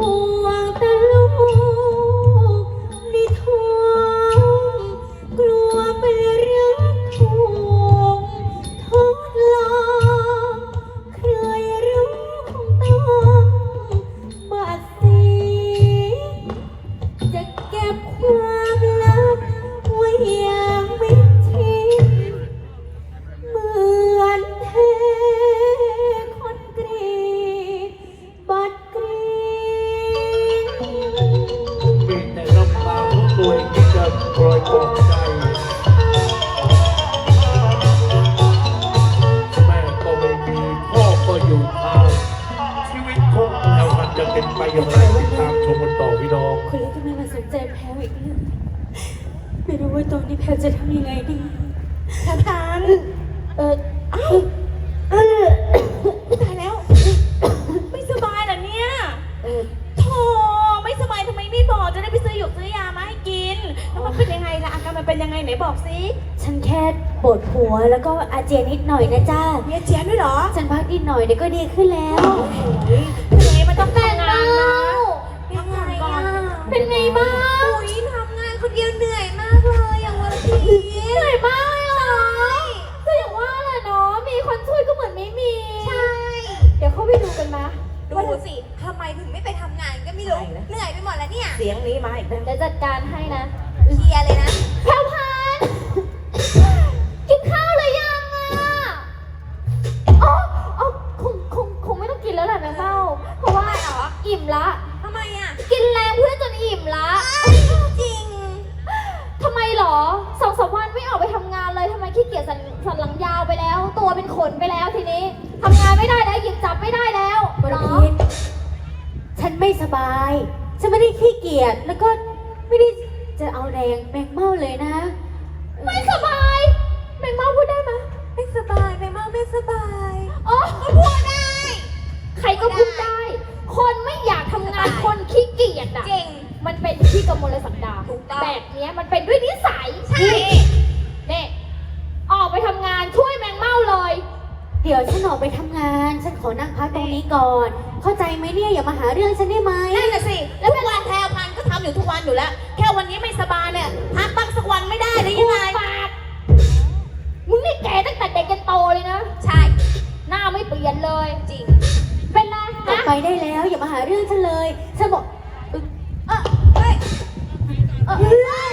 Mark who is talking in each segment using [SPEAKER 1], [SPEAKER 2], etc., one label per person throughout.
[SPEAKER 1] Oh. ชมกันต่อพี่น้อง
[SPEAKER 2] คุณเล็กทำไมมาสนใจแพลวอีกเนี่ยไม่รู้ว่าตอนนี้แพลวจะทำยังไงดี
[SPEAKER 3] ทานทาน
[SPEAKER 2] เออ
[SPEAKER 3] เอ้าเออตายแล้ว ไม่สบายเหรอเนี่ย
[SPEAKER 2] เออ
[SPEAKER 3] โธ่ไม่สบายทำไมไม่บอกจะได้ไปซื้อหยกซื้อยามาให้กิน แล้วมันเป็นยังไงล่ะอาการมันเป็นยังไงไหนบอกสิ
[SPEAKER 2] ฉันแค่ปวดหัวแล้วก็อาเจียนนิดหน่อยนะจ้า
[SPEAKER 3] มีอาเจียนด้วยเหรอ
[SPEAKER 2] ฉันพักนิดหน่อยเดี๋ยวก็ดีขึ้นแล้ว
[SPEAKER 3] เป็นไงมันต้องทำ
[SPEAKER 2] เห
[SPEAKER 3] นื่อย
[SPEAKER 2] ไป
[SPEAKER 4] หมดแล้วเนี่ย
[SPEAKER 3] เสียงนี้มาอีกแล้ว
[SPEAKER 2] เดี๋ยวจัดการให้นะ
[SPEAKER 4] เคลียร์เลยนะ
[SPEAKER 2] แพรวพันธุ์กินข้าวหรือยังอะอ๋ออ๋อคงคงคงไม่ต้องกินแล้วแหละแม่เบ้า เพราะว่า
[SPEAKER 4] เหรอ
[SPEAKER 2] อิ่มละ
[SPEAKER 4] ทำไมอะ
[SPEAKER 2] กินแรงเพื่อนจนอิ่มละ
[SPEAKER 4] จริง
[SPEAKER 2] ทำไมหรอสองสามวันไม่ออกไปทำงานเลยทำไมขี้เกียจสันสันหลังยาวไปแล้ว ตัวเป็นขนไปแล้วทีนี้ทำงานไม่ได้แล้วหยิบจับไม่ได้แล้ว
[SPEAKER 5] วร
[SPEAKER 2] เนาะ
[SPEAKER 5] พิษฉัน ไม่สบาย ฉันไม่ได้ขี้เกียจแล้วก็ไม่ได้จะเอาแรงแมงเม่าเลยนะ
[SPEAKER 2] ไม่สบายแมงเม่าพูดได้ไหม
[SPEAKER 4] ไม่สบายไปมากไม่สบาย
[SPEAKER 2] อ๋อพูดได้ ใครก็พูดได้ คนไม่อยากทำงานคนขี้เกียจอะ
[SPEAKER 4] จริง
[SPEAKER 2] มันเป็นที่กำมลสันดาน
[SPEAKER 4] ถูกต้อง
[SPEAKER 2] แบบเนี้ยมันเป็นด้วยนิสัย
[SPEAKER 4] ใช่
[SPEAKER 2] เนี่ยออกไปทำงานช่วยแมงเม่าเลย
[SPEAKER 5] เดี๋ยวฉันออกไปทำงาน ฉันขอนั่งพักตรงนี้ก่อน เข้าใจไหมเนี่ยอย่ามาหาเรื่องฉันได้ไหม
[SPEAKER 3] นั่นน่ะสิ แล้วทุกวันแพรวพันธุ์ก็ทำอยู่ทุกวันอยู่แล้ว แค่วันนี้ไม่สบายเนี่ยพักบ้างสักวันไม่ได้หรือยังไง
[SPEAKER 2] ปากมึงนี่แก่ตั้งแต่เด็กจนโตเลยนะ
[SPEAKER 4] ใช่
[SPEAKER 2] หน้าไม่เปลี่ยนเลย
[SPEAKER 4] จริง
[SPEAKER 2] เป็นไร
[SPEAKER 5] ออก
[SPEAKER 2] นะ
[SPEAKER 5] ไปได้แล้ว อย่ามาหาเรื่องฉันเลย ฉันบอก
[SPEAKER 4] เออเฮ้ย
[SPEAKER 2] เออ
[SPEAKER 4] เฮ้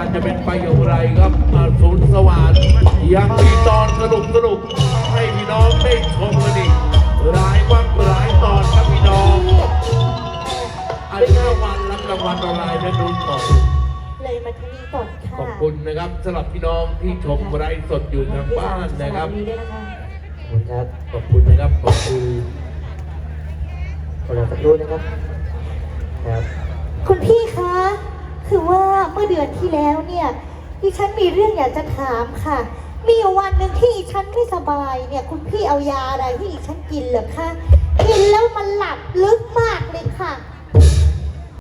[SPEAKER 4] กา
[SPEAKER 2] ร
[SPEAKER 1] ณ์จะเป็นไปอย่างไรครับอาสูรสว่างยังมีตอนสนุกสนุกๆให้พี่น้องได้ชมกันอีกหลายวันหลายตอนครับพี่น้องอันนี้รางวัลรับรางวัลออนไลน์และนุ่นต่อ
[SPEAKER 5] เลยมาที่นี่ก่อนค่ะ
[SPEAKER 1] ขอบคุณนะครับสำหรับพี่น้องที่ชมไลฟ์สดอยู่ทางบ้านนะครับ
[SPEAKER 5] สวัสดีด้วยนะคะ
[SPEAKER 6] ขอบคุณครับ
[SPEAKER 1] ขอบคุณนะครับขอบคุณ
[SPEAKER 6] ขอรอสักครู่นะครับครับ
[SPEAKER 5] คุณพี่คะ คือว่าเมื่อเดือนที่แล้วเนี่ยดิฉันมีเรื่องอยากจะถามค่ะ มีวันหนึ่งที่ดิฉันไม่สบายเนี่ยคุณพี่เอายาอะไรที่ดิฉันกินเหรอคะกินแล้วมันหลับลึกมากเลยค่ะ